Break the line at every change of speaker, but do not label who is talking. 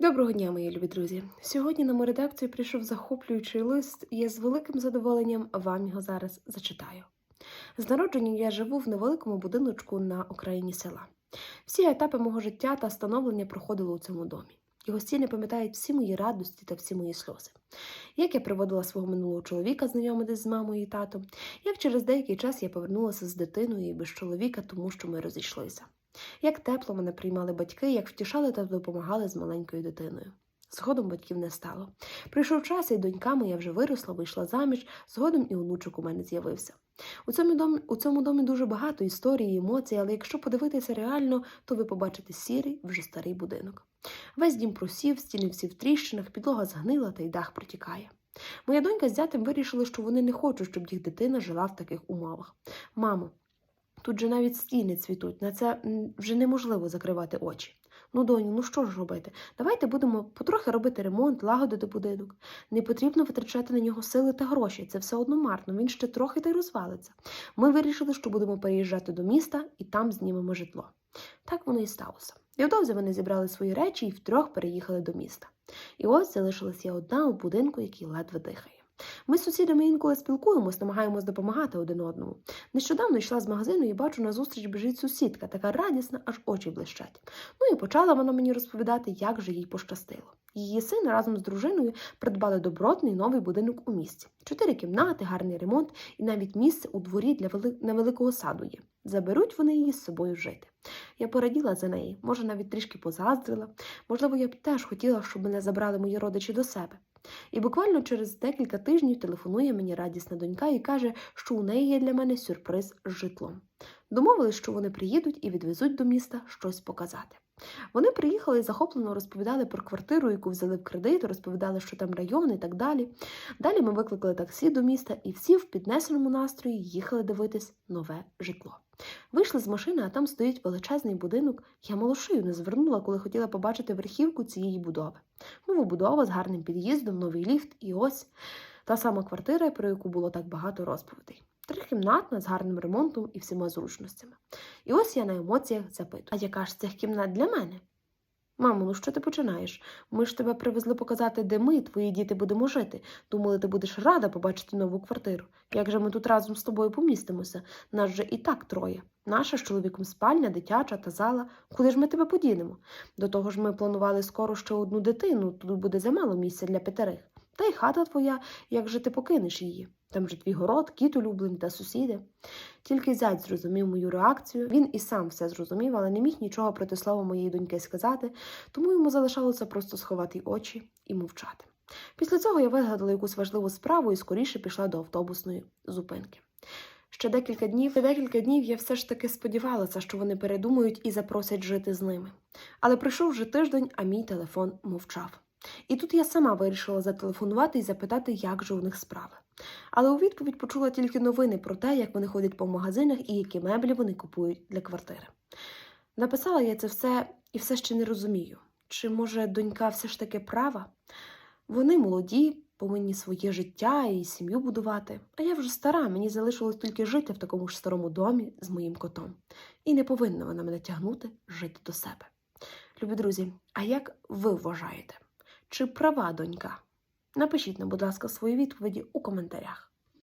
Доброго дня, мої любі друзі. Сьогодні на мою редакцію прийшов захоплюючий лист, і я з великим задоволенням вам його зараз зачитаю. З народження я живу в невеликому будиночку на окраїні села. Всі етапи мого життя та становлення проходили у цьому домі. Його стіни пам'ятають всі мої радості та всі мої сльози. Як я приводила свого минулого чоловіка знайомитись з мамою і татом, як через деякий час я повернулася з дитиною і без чоловіка, тому що ми розійшлися. Як тепло мене приймали батьки, як втішали та допомагали з маленькою дитиною. Згодом батьків не стало. Прийшов час, і донька моя вже виросла, вийшла заміж, згодом і онучок у мене з'явився. У цьому домі, у цьому домі дуже багато історій і емоцій, але якщо подивитися реально, то ви побачите сірий, вже старий будинок. Весь дім просів, стіни всі в тріщинах, підлога згнила та й дах протікає. Моя донька з зятем вирішили, що вони не хочуть, щоб їх дитина жила в таких умовах. Мамо, Тут же навіть стіни цвітуть, на це вже неможливо закривати очі. Ну, доню, ну що ж робити? Давайте будемо потрохи робити ремонт, лагодити будинок. Не потрібно витрачати на нього сили та гроші. Це все одно марно, він ще трохи та й розвалиться. Ми вирішили, що будемо переїжджати до міста і там знімемо житло. Так воно і сталося. Невдовзі вони зібрали свої речі і втрьох переїхали до міста. І ось залишилась я одна у будинку, який ледве дихає. Ми з сусідами інколи спілкуємось, намагаємось допомагати один одному. Нещодавно йшла з магазину і бачу, назустріч біжить сусідка, така радісна, аж очі блищать. Ну і почала вона мені розповідати, як же їй пощастило. Її син разом з дружиною придбали добротний новий будинок у місті. Чотири кімнати, гарний ремонт і навіть місце у дворі для вели... невеликого саду є. Заберуть вони її з собою жити. Я пораділа за неї, може, навіть трішки позаздрила. Можливо, я б теж хотіла, щоб мене забрали мої родичі до себе. І буквально через декілька тижнів телефонує мені радісна донька і каже, що у неї є для мене сюрприз з житлом. Домовились, що вони приїдуть і відвезуть до міста щось показати. Вони приїхали і захоплено розповідали про квартиру, яку взяли в кредит, розповідали, що там район і так далі. Далі ми викликали таксі до міста і всі в піднесеному настрої їхали дивитись нове житло. Вийшли з машини, а там стоїть величезний будинок. Я малошию не звернула, коли хотіла побачити верхівку цієї будови. Новобудова з гарним під'їздом, новий ліфт, і ось та сама квартира, про яку було так багато розповідей. Трикімнатна з гарним ремонтом і всіма зручностями. І ось я на емоціях запитую: а яка ж цих кімнат для мене? Мамо, ну що ти починаєш? Ми ж тебе привезли показати, де ми, твої діти, будемо жити. Думали, ти будеш рада побачити нову квартиру. Як же ми тут разом з тобою помістимося? Нас же і так троє. Наша з чоловіком спальня, дитяча та зала. Куди ж ми тебе подінемо? До того ж, ми планували скоро ще одну дитину, тут буде замало місця для п'ятерих. Та й хата твоя, як же ти покинеш її? Там же твій город, кіт улюблений та сусіди. Тільки зять зрозумів мою реакцію. Він і сам все зрозумів, але не міг нічого проти слова моєї доньки сказати, тому йому залишалося просто сховати очі і мовчати. Після цього я вигадала якусь важливу справу і скоріше пішла до автобусної зупинки. Ще декілька днів, декілька днів я все ж таки сподівалася, що вони передумають і запросять жити з ними. Але пройшов вже тиждень, а мій телефон мовчав. І тут я сама вирішила зателефонувати і запитати, як же у них справи. Але у відповідь почула тільки новини про те, як вони ходять по магазинах і які меблі вони купують для квартири. Написала я це все і все ще не розумію. Чи може донька все ж таки права? Вони молоді, повинні своє життя і сім'ю будувати. А я вже стара, мені залишилось тільки жити в такому ж старому домі з моїм котом. І не повинна вона мене тягнути жити до себе. Любі друзі, а як ви вважаєте? Чи права донька? Напишіть нам, будь ласка, свої відповіді у коментарях.